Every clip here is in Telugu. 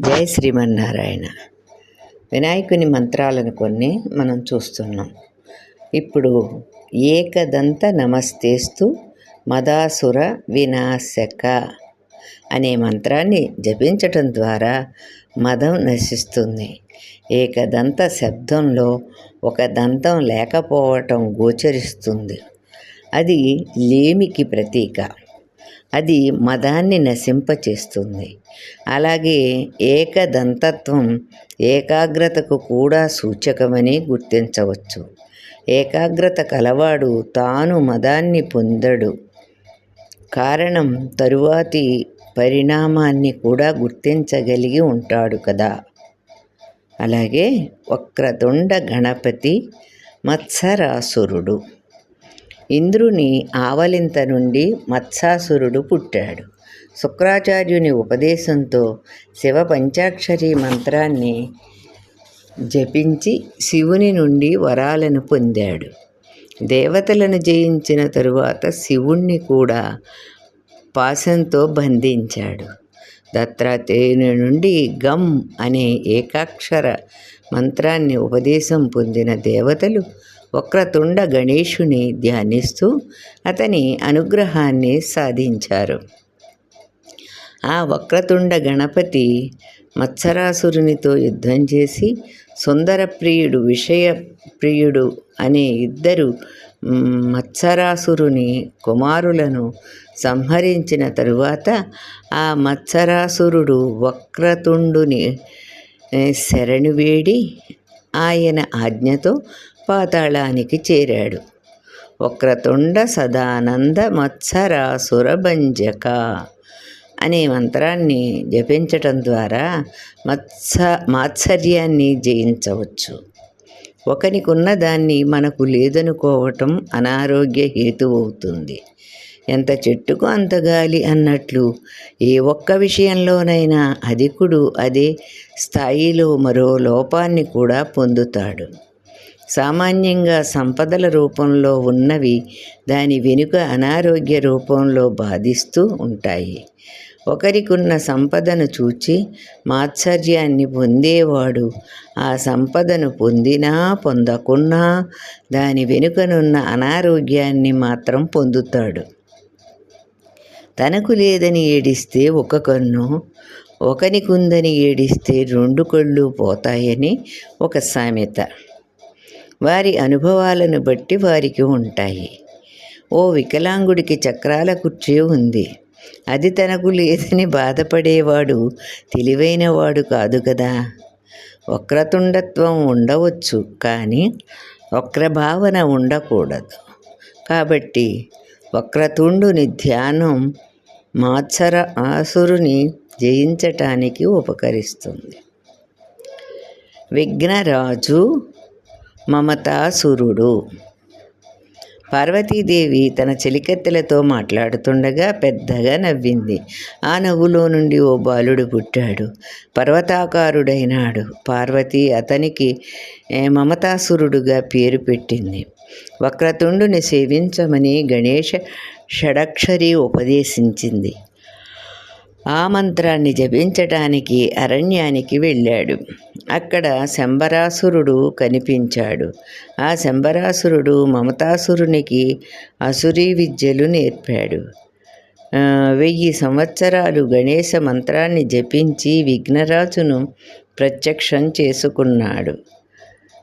జై శ్రీమన్నారాయణ. వినాయకుని మంత్రాలను కొన్ని మనం చూస్తున్నాం. ఇప్పుడు ఏకదంత నమస్తేస్తు మదాసుర వినాశక అనే మంత్రాన్ని జపించటం ద్వారా మదం నశిస్తుంది. ఏకదంత శబ్దంలో ఒక దంతం లేకపోవటం గోచరిస్తుంది. అది లేమికి ప్రతీక. అది మదాన్ని నశింపచేస్తుంది. అలాగే ఏకదంతత్వం ఏకాగ్రతకు కూడా సూచకమని గుర్తించవచ్చు. ఏకాగ్రత కలవాడు తాను మదాన్ని పొందడు. కారణం తరువాతి పరిణామాన్ని కూడా గుర్తించగలిగి ఉంటాడు కదా. అలాగే వక్రతుండ గణపతి మత్సరాసురుడు. ఇంద్రుని ఆవలింత నుండి మత్సాసురుడు పుట్టాడు. శుక్రాచార్యుని ఉపదేశంతో శివ పంచాక్షరి మంత్రాన్ని జపించి శివుని నుండి వరాలను పొందాడు. దేవతలను జయించిన తరువాత శివుణ్ణి కూడా పాశంతో బంధించాడు. దత్తాత్రేయుని నుండి గమ్ అనే ఏకాక్షర మంత్రాన్ని ఉపదేశం పొందిన దేవతలు వక్రతుండ గణేశుని ధ్యానిస్తూ అతని అనుగ్రహాన్ని సాధించారు. ఆ వక్రతుండ గణపతి మత్సరాసురునితో యుద్ధం చేసి సుందర ప్రియుడు విషయ ప్రియుడు అనే ఇద్దరు మత్సరాసురుని కుమారులను సంహరించిన తరువాత ఆ మత్సరాసురుడు వక్రతుండుని శరణు వేడి ఆయన ఆజ్ఞతో పాతాళానికి చేరాడు. వక్రతుండ సదానంద మత్సరాసురభంజక అనే మంత్రాన్ని జపించటం ద్వారా మత్స మాత్సర్యాన్ని జయించవచ్చు. ఒకనికున్న దాన్ని మనకు లేదనుకోవటం అనారోగ్య హేతువవుతుంది. ఎంత చెట్టుకు అంత గాలి అన్నట్లు ఏ ఒక్క విషయంలోనైనా అధికుడు అదే స్థాయిలో మరో లోపాన్ని కూడా పొందుతాడు. సామాన్యంగా సంపదల రూపంలో ఉన్నవి దాని వెనుక అనారోగ్య రూపంలో బాధిస్తూ ఉంటాయి. ఒకరికున్న సంపదను చూచి మాత్సర్యాన్ని పొందేవాడు ఆ సంపదను పొందినా పొందకున్నా దాని వెనుకనున్న అనారోగ్యాన్ని మాత్రం పొందుతాడు. తనకు లేదని ఏడిస్తే ఒక కన్ను ఒకనికుందని ఏడిస్తే రెండు కళ్ళు పోతాయని ఒక సామెత. వారి అనుభవాలను బట్టి వారికి ఉంటాయి. ఓ వికలాంగుడికి చక్రాల కుర్చీ ఉంది. అది తనకు లేదని బాధపడేవాడు తెలివైనవాడు కాదు కదా. వక్రతుండత్వం ఉండవచ్చు కానీ వక్రభావన ఉండకూడదు. కాబట్టి వక్రతుండుని ధ్యానం మాత్సర ఆసురుని జయించటానికి ఉపకరిస్తుంది. విఘ్నరాజు మమతాసురుడు. పార్వతీదేవి తన చెలికత్తెలతో మాట్లాడుతుండగా పెద్దగా నవ్వింది. ఆ నవ్వులో నుండి ఓ బాలుడు పుట్టాడు. పర్వతాకారుడైనాడు. పార్వతి అతనికి మమతాసురుడుగా పేరు పెట్టింది. వక్రతుండుని సేవించమని గణేష షడక్షరి ఉపదేశించింది. ఆ మంత్రాన్ని జపించటానికి అరణ్యానికి వెళ్ళాడు. అక్కడ శంబరాసురుడు కనిపించాడు. ఆ శంబరాసురుడు మమతాసురునికి అసురీ విద్యలు నేర్పాడు. వెయ్యి సంవత్సరాలు గణేశ మంత్రాన్ని జపించి విఘ్నరాజును ప్రత్యక్షం చేసుకున్నాడు.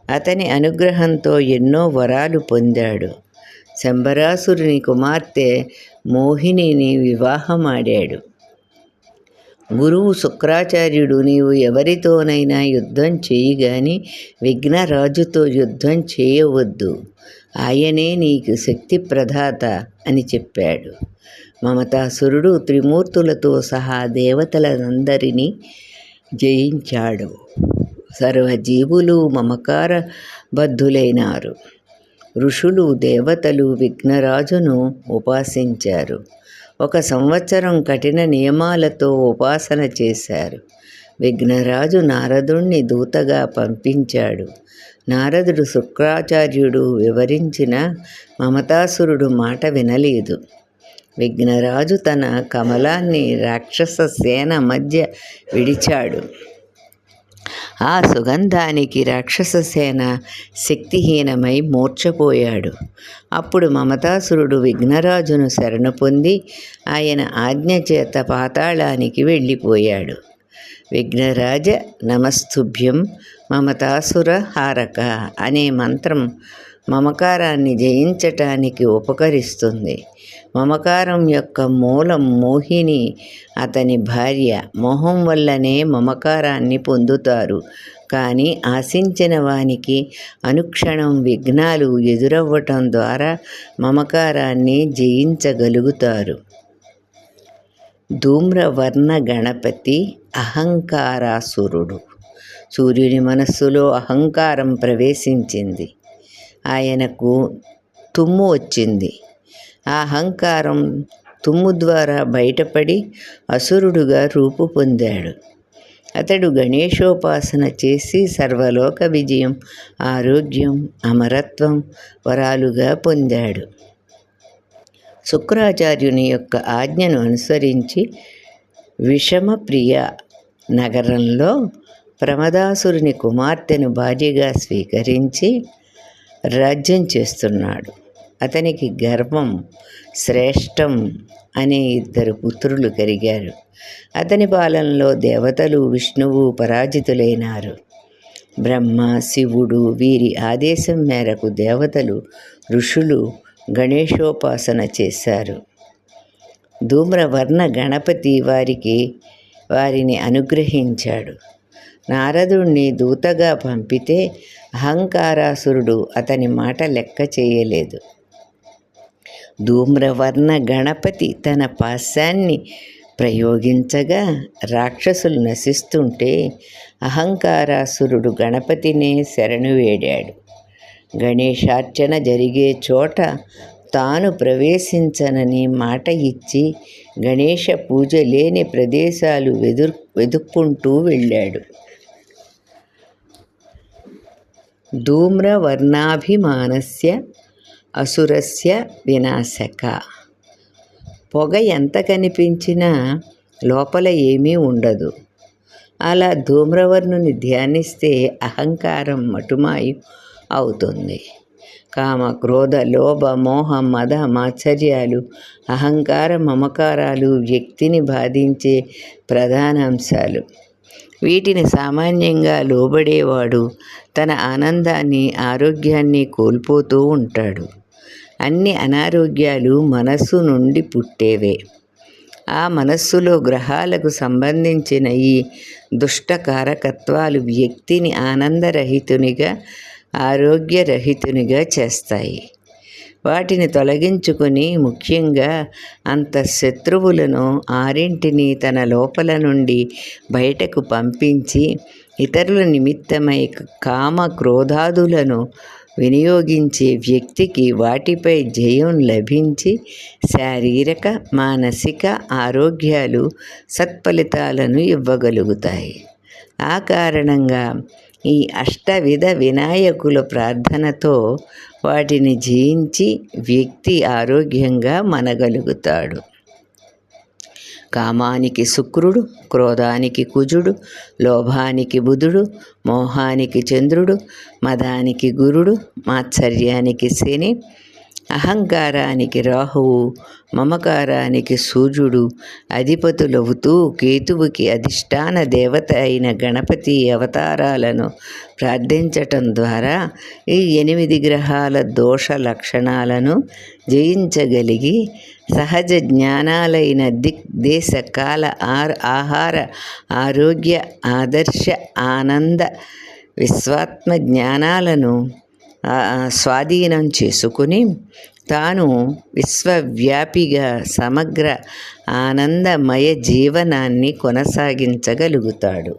అతని అనుగ్రహంతో ఎన్నో వరాలు పొందాడు. శంబరాసురుని కుమార్తె మోహినిని వివాహమాడాడు గురువు శుక్రాచార్యుడు నీవు ఎవరితోనైనా యుద్ధం చేయి గాని విఘ్నరాజుతో యుద్ధం చేయవద్దు. ఆయనే నీకు శక్తి ప్రదాత అని చెప్పాడు. మమతాసురుడు త్రిమూర్తులతో సహా దేవతలందరినీ జయించాడు. సర్వజీవులు మమకార బద్ధులైనారు ఋషులు దేవతలు విఘ్నరాజును ఉపాసించారు. ఒక సంవత్సరం కఠిన నియమాలతో ఉపాసన చేశారు. విఘ్నరాజు నారదుణ్ణి దూతగా పంపించాడు. నారదుడు శుక్రాచార్యుడు వివరించిన మమతాసురుడు మాట వినలేదు. విఘ్నరాజు తన కమలాన్ని రాక్షస సేన మధ్య విడిచాడు. ఆ సుగంధానికి రాక్షస సేన శక్తిహీనమై మూర్చపోయాడు అప్పుడు మమతాసురుడు విఘ్నరాజును శరణ పొంది ఆయన ఆజ్ఞ చేత పాతాళానికి వెళ్ళిపోయాడు. విఘ్నరాజ నమస్తుభ్యం మమతాసుర హారక అనే మంత్రం మమకారాన్ని జయించటానికి ఉపకరిస్తుంది. మమకారం యొక్క మూలం మోహిని. అతని భార్య మొహం వల్లనే మమకారాన్ని పొందుతారు. కానీ ఆశించిన వానికి అనుక్షణం విఘ్నాలు ఎదురవ్వటం ద్వారా మమకారాన్ని జయించగలుగుతారు. ధూమ్రవర్ణ గణపతి అహంకారాసురుడు. సూర్యుని మనస్సులో అహంకారం ప్రవేశించింది. ఆయనకు తుమ్ము వచ్చింది. ఆ అహంకారం తుమ్ము ద్వారా బయటపడి అసురుడుగా రూపు పొందాడు. అతడు గణేశోపాసన చేసి సర్వలోక విజయం ఆరోగ్యం అమరత్వం వరాలుగా పొందాడు. శుక్రాచార్యుని యొక్క ఆజ్ఞను అనుసరించి విషమప్రియ నగరంలో ప్రమదాసురుని కుమార్తెను భార్యగా స్వీకరించి రాజ్యం చేస్తున్నాడు. అతనికి గర్వం శ్రేష్టం అనే ఇద్దరు పుత్రులు కలిగారు. అతని పాలనలో దేవతలు విష్ణువు పరాజితులైనారు. బ్రహ్మ శివుడు వీరి ఆదేశం మేరకు దేవతలు ఋషులు గణేశోపాసన చేశారు. ధూమ్రవర్ణ గణపతి వారికి వారిని అనుగ్రహించాడు. నారదుణ్ణి దూతగా పంపితే అహంకారాసురుడు అతని మాట లెక్క చేయలేదు. ధూమ్రవర్ణ గణపతి తన పాశాన్ని ప్రయోగించగా రాక్షసులు నశిస్తుంటే అహంకారాసురుడు గణపతినే శరణు వేడాడు. గణేశార్చన జరిగే చోట తాను ప్రవేశించనని మాట ఇచ్చి గణేష పూజ లేని ప్రదేశాలు వెదు వెతుక్కుంటూ వెళ్ళాడు. ధూమ్రవర్ణాభిమానస్య అసురస్య వినాశక. పొగ ఎంత కనిపించినా లోపల ఏమీ ఉండదు. అలా ధూమ్రవర్ణుని ధ్యానిస్తే అహంకారం మటుమాయి అవుతుంది. కామ క్రోధ లోభ మోహ మద మాత్సర్యాలు అహంకార మమకారాలు వ్యక్తిని బాధించే ప్రధాన అంశాలు వీటిని సామాన్యంగా లోబడేవాడు తన ఆనందాన్ని ఆరోగ్యాన్ని కోల్పోతూ ఉంటాడు. అన్ని అనారోగ్యాలు మనస్సు నుండి పుట్టేవే. ఆ మనస్సులో గ్రహాలకు సంబంధించిన ఈ దుష్టకారకత్వాలు వ్యక్తిని ఆనందరహితునిగా ఆరోగ్యరహితునిగా చేస్తాయి. వాటిని తొలగించుకొని ముఖ్యంగా అంత శత్రువులను ఆరింటిని తన లోపల నుండి బయటకు పంపించి ఇతరుల నిమిత్తమై కామ క్రోధాదులను వినియోగించే వ్యక్తికి వాటిపై జయం లభించి శారీరక మానసిక ఆరోగ్యాలు సత్ఫలితాలను ఇవ్వగలుగుతాయి. ఆ కారణంగా ఈ అష్టవిధ వినాయకుల ప్రార్థనతో వాటిని జయించి వ్యక్తి ఆరోగ్యంగా మనగలుగుతాడు. కామానికి శుక్రుడు క్రోధానికి కుజుడు లోభానికి బుధుడు మోహానికి చంద్రుడు మదానికి గురుడు మాత్సర్యానికి శని అహంకారానికి రాహువు మమకారానికి సూర్యుడు అధిపతులవుతూ కేతువుకి అధిష్టాన దేవత అయిన గణపతి అవతారాలను ప్రార్థించటం ద్వారా ఈ ఎనిమిది గ్రహాల దోష లక్షణాలను జయించగలిగి సహజ జ్ఞానాలైన దిక్ దేశ కాల ఆర్ ఆహార ఆరోగ్య ఆదర్శ ఆనంద విశ్వాత్మ జ్ఞానాలను స్వాధీనం చేసుకుని తాను విశ్వవ్యాపిగా సమగ్ర ఆనందమయ జీవనాన్ని కొనసాగించగలుగుతాడు.